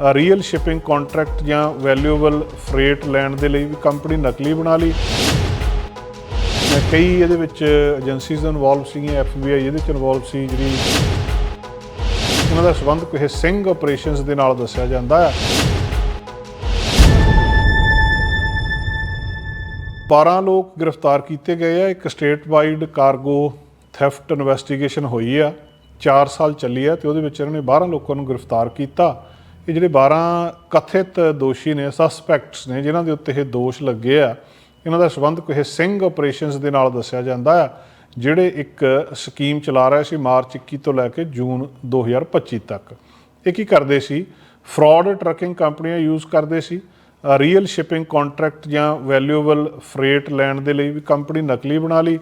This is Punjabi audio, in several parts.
ਰੀਅਲ ਸ਼ਿਪਿੰਗ ਕੰਟਰੈਕਟ ਜਾਂ ਵੈਲਿਊਏਬਲ ਫਰੇਟ ਲੈਣ ਦੇ ਲਈ ਵੀ ਕੰਪਨੀ ਨਕਲੀ ਬਣਾ ਲਈ। ਕਈ ਇਹਦੇ ਵਿੱਚ ਏਜੰਸੀਜ਼ ਇਨਵੋਲਵ ਸੀਗੀਆਂ ਐਫਬੀਆਈ ਇਹਦੇ ਚ ਇਨਵੋਲਵ ਸੀ ਜਿਹੜੀ ਉਹਨਾਂ ਦਾ ਸੰਬੰਧ ਕਿਸੇ ਸਿੰਘ ਆਪਰੇਸ਼ਨਸ ਦੇ ਨਾਲ ਦੱਸਿਆ ਜਾਂਦਾ ਹੈ 12 ਲੋਕ ਗ੍ਰਿਫਤਾਰ ਕੀਤੇ ਗਏ ਆ, ਇੱਕ state wide cargo theft investigation ਹੋਈ ਆ 4 ਸਾਲ ਚੱਲੀ ਆ ਤੇ ਉਹਦੇ ਵਿੱਚ ਇਹਨਾਂ ਨੇ 12 ਲੋਕਾਂ ਨੂੰ ਗ੍ਰਿਫਤਾਰ ਕੀਤਾ। ਇਹ ਜਿਹੜੇ 12 ਕਥਿਤ ਦੋਸ਼ੀ ਨੇ ਸਸਪੈਕਟਸ ਨੇ, ਜਿਨ੍ਹਾਂ ਦੇ ਉੱਤੇ ਇਹ ਦੋਸ਼ ਲੱਗੇ ਆ, ਇਹਨਾਂ ਦਾ ਸੰਬੰਧ ਕਿਸੇ ਸਿੰਘ ਆਪਰੇਸ਼ਨਸ ਦੇ ਨਾਲ ਦੱਸਿਆ ਜਾਂਦਾ ਆ, ਜਿਹੜੇ ਇੱਕ ਸਕੀਮ ਚਲਾ ਰਹੇ ਸੀ ਮਾਰਚ 21 ਤੋਂ ਲੈ ਕੇ ਜੂਨ 2025 ਤੱਕ। ਇਹ ਕੀ ਕਰਦੇ ਸੀ? ਫਰਾਡ ਟਰੱਕਿੰਗ ਕੰਪਨੀਆਂ ਯੂਜ਼ ਕਰਦੇ ਸੀ ਰੀਅਲ ਸ਼ਿਪਿੰਗ ਕੰਟਰੈਕਟ ਜਾਂ ਵੈਲਿਊਏਬਲ ਫਰੇਟ ਲੈਣ ਦੇ ਲਈ ਵੀ ਕੰਪਨੀ ਨਕਲੀ ਬਣਾ ਲਈ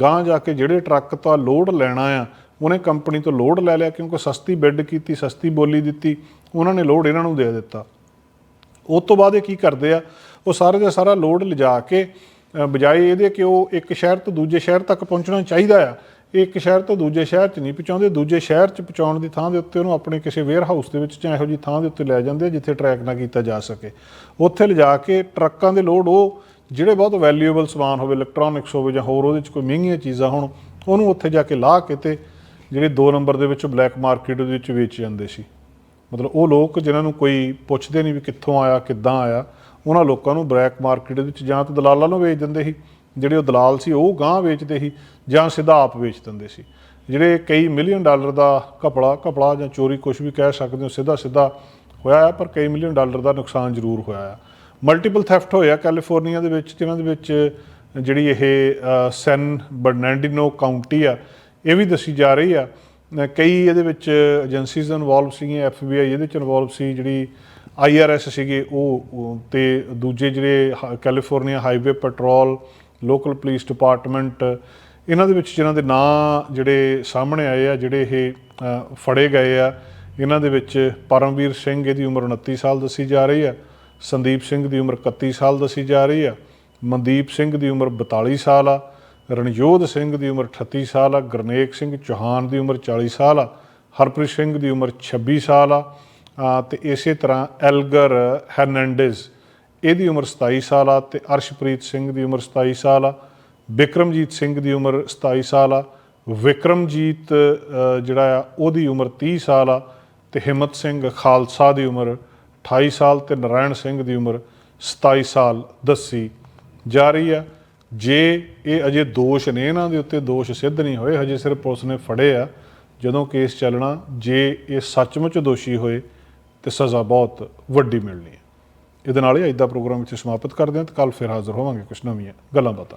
ਗਾਂ ਜਾ ਕੇ ਜਿਹੜੇ ਟਰੱਕ ਤੋਂ ਲੋਡ ਲੈਣਾ ਆ ਉਹਨੇ ਕੰਪਨੀ ਤੋਂ ਲੋਡ ਲੈ ਲਿਆ ਕਿਉਂਕਿ ਸਸਤੀ ਬਿੱਡ ਕੀਤੀ, ਸਸਤੀ ਬੋਲੀ ਦਿੱਤੀ, ਉਹਨਾਂ ਨੇ ਲੋਡ ਇਹਨਾਂ ਨੂੰ ਦੇ ਦਿੱਤਾ। ਉਸ ਤੋਂ ਬਾਅਦ ਇਹ ਕੀ ਕਰਦੇ ਆ? ਉਹ ਸਾਰੇ ਦਾ ਸਾਰਾ ਲੋਡ ਲਿਜਾ ਕੇ ਬਜਾਏ ਇਹਦੇ ਕਿ ਉਹ ਇੱਕ ਸ਼ਹਿਰ ਤੋਂ ਦੂਜੇ ਸ਼ਹਿਰ ਤੱਕ ਪਹੁੰਚਣਾ ਚਾਹੀਦਾ ਆ। ਇਹ ਇੱਕ ਸ਼ਹਿਰ ਤੋਂ ਦੂਜੇ ਸ਼ਹਿਰ 'ਚ ਨਹੀਂ ਪਹੁੰਚਾਉਂਦੇ, ਦੂਜੇ ਸ਼ਹਿਰ 'ਚ ਪਹੁੰਚਾਉਣ ਦੀ ਥਾਂ ਦੇ ਉੱਤੇ ਉਹਨੂੰ ਆਪਣੇ ਕਿਸੇ ਵੇਅਰ ਹਾਊਸ ਦੇ ਵਿੱਚ ਜਾਂ ਇਹੋ ਜਿਹੀ ਥਾਂ ਦੇ ਉੱਤੇ ਲੈ ਜਾਂਦੇ ਆ ਜਿੱਥੇ ਟਰੈਕ ਨਾ ਕੀਤਾ ਜਾ ਸਕੇ। ਉੱਥੇ ਲਿਜਾ ਕੇ ਟਰੱਕਾਂ ਦੇ ਲੋਡ ਉਹ ਜਿਹੜੇ ਬਹੁਤ ਵੈਲਿਊਏਬਲ ਸਮਾਨ ਹੋਵੇ ਇਲੈਕਟ੍ਰੋਨਿਕਸ ਹੋਵੇ ਜਾਂ ਹੋਰ ਉਹਦੇ 'ਚ ਕੋਈ ਮਹਿੰਗੀਆਂ ਚੀਜ਼ਾਂ ਹੋਣ, ਉਹਨੂੰ ਉੱਥੇ ਜਾ ਕੇ ਲਾਹ ਕੇ ਤੇ ਜਿਹੜੇ 2 ਨੰਬਰ ਦੇ ਵਿੱਚ ਬਲੈਕ ਮਾਰਕੀਟ ਦੇ ਵਿੱਚ ਵੇਚ ਜਾਂਦੇ ਸੀ। ਮਤਲਬ ਉਹ ਲੋਕ ਜਿਨ੍ਹਾਂ ਨੂੰ ਕੋਈ ਪੁੱਛਦੇ ਨਹੀਂ ਵੀ ਕਿੱਥੋਂ ਆਇਆ, ਕਿੱਦਾਂ ਆਇਆ, ਉਹਨਾਂ ਲੋਕਾਂ ਨੂੰ ਬਲੈਕ ਮਾਰਕੀਟ ਦੇ ਵਿੱਚ ਜਾਂ ਤਾਂ ਦਲਾਲਾਂ ਨੂੰ ਵੇਚ ਦਿੰਦੇ ਸੀ। ਜਿਹੜੇ ਉਹ ਦਲਾਲ ਸੀ, ਉਹ ਗਾਂ ਵੇਚਦੇ ਸੀ ਜਾਂ ਸਿੱਧਾ ਆਪ ਵੇਚ ਦਿੰਦੇ ਸੀ। ਜਿਹੜੇ ਕਈ ਮਿਲੀਅਨ ਡਾਲਰ ਦਾ ਕਪੜਾ ਕਪੜਾ ਜਾਂ ਚੋਰੀ ਕੁਝ ਵੀ ਕਹਿ ਸਕਦੇ ਹੋ, ਸਿੱਧਾ ਸਿੱਧਾ ਹੋਇਆ ਹੈ ਪਰ ਕਈ ਮਿਲੀਅਨ ਡਾਲਰ ਦਾ ਨੁਕਸਾਨ ਜ਼ਰੂਰ ਹੋਇਆ ਹੈ ਮਲਟੀਪਲ ਥੈਫਟ ਹੋਇਆ ਕੈਲੀਫੋਰਨੀਆ ਦੇ ਵਿੱਚ, ਜਿਨ੍ਹਾਂ ਦੇ ਵਿੱਚ ਜਿਹੜੀ ਇਹ ਸੈਨ ਬਰਨੈਂਡੀਨੋ ਕਾਉਂਟੀ ਆ ਇਹ ਵੀ ਦੱਸੀ ਜਾ ਰਹੀ ਆ। ਕਈ ਇਹਦੇ ਵਿੱਚ ਏਜੰਸੀਜ਼ ਇਨਵੋਲਵ ਸੀਗੀਆਂ ਐਫਬੀਆਈ ਇਹਦੇ ਚ ਇਨਵੋਲਵ ਸੀ, ਜਿਹੜੀ ਆਈਆਰਐਸ ਸੀਗੇ ਉਹ ਉਹ ਤੇ ਦੂਜੇ ਜਿਹੜੇ ਹ- California highway patrol local police department ਇਹਨਾਂ ਦੇ ਵਿੱਚ ਜਿਨ੍ਹਾਂ ਦੇ ਨਾਂ ਜਿਹੜੇ ਸਾਹਮਣੇ ਆਏ ਆ, ਜਿਹੜੇ ਇਹ ਫੜੇ ਗਏ ਆ, ਇਹਨਾਂ ਦੇ ਵਿੱਚ ਪਰਮਵੀਰ ਸਿੰਘ ਇਹਦੀ ਉਮਰ 29 ਸਾਲ ਦੱਸੀ ਜਾ ਰਹੀ ਆ, ਸੰਦੀਪ ਸਿੰਘ ਦੀ ਉਮਰ 31 ਸਾਲ ਦੱਸੀ ਜਾ ਰਹੀ ਆ, ਮਨਦੀਪ ਸਿੰਘ ਦੀ ਉਮਰ 42 ਸਾਲ ਆ ਰਣਜੋਧ ਸਿੰਘ ਦੀ ਉਮਰ 38 ਸਾਲ ਆ, ਗੁਰਨੇਕ ਸਿੰਘ ਚੌਹਾਨ ਦੀ ਉਮਰ 40 ਸਾਲ ਆ, ਹਰਪ੍ਰੀਤ ਸਿੰਘ ਦੀ ਉਮਰ 26 ਸਾਲ ਆ ਆ, ਤੇ ਇਸੇ ਤਰ੍ਹਾਂ ਐਲਗਰ ਹਰਨੈਂਡez ਇਹਦੀ ਉਮਰ 27 ਸਾਲ ਆ, ਤੇ ਅਰਸ਼ਪ੍ਰੀਤ ਸਿੰਘ ਦੀ ਉਮਰ 27 ਸਾਲ ਆ, ਵਿਕਰਮਜੀਤ ਸਿੰਘ ਦੀ ਉਮਰ 27 ਸਾਲ ਆ, ਵਿਕਰਮਜੀਤ ਜਿਹੜਾ ਆ, ਉਹਦੀ ਉਮਰ 30 ਸਾਲ ਆ, ਤੇ ਹਿੰਮਤ ਸਿੰਘ ਖਾਲਸਾ ਦੀ ਉਮਰ 28 ਸਾਲ, ਤੇ ਨਰਾਇਣ ਸਿੰਘ ਦੀ ਉਮਰ 27 ਸਾਲ ਦੱਸੀ ਜਾ ਰਹੀ ਆ। ਜੇ ਇਹ ਅਜੇ ਦੋਸ਼ ਨੇ ਇਹਨਾਂ ਦੇ ਉੱਤੇ, ਦੋਸ਼ ਸਿੱਧ ਨਹੀਂ ਹੋਏ, ਹਜੇ ਸਿਰਫ ਪੁਲਿਸ ਨੇ ਫੜੇ ਆ। ਜਦੋਂ ਕੇਸ ਚੱਲਣਾ, ਜੇ ਇਹ ਸੱਚਮੁੱਚ ਦੋਸ਼ੀ ਹੋਏ, ਤੇ ਸਜ਼ਾ ਬਹੁਤ ਵੱਡੀ ਮਿਲਣੀ ਹੈ। ਇਹਦੇ ਨਾਲ ਹੀ ਅੱਜ ਦਾ ਪ੍ਰੋਗਰਾਮ ਇੱਥੇ ਸਮਾਪਤ ਕਰਦੇ ਹਾਂ, ਤੇ ਕੱਲ ਫਿਰ ਹਾਜ਼ਰ ਹੋਵਾਂਗੇ ਕੁਝ ਨਵੀਆਂ ਗੱਲਾਂ ਬਾਤਾਂ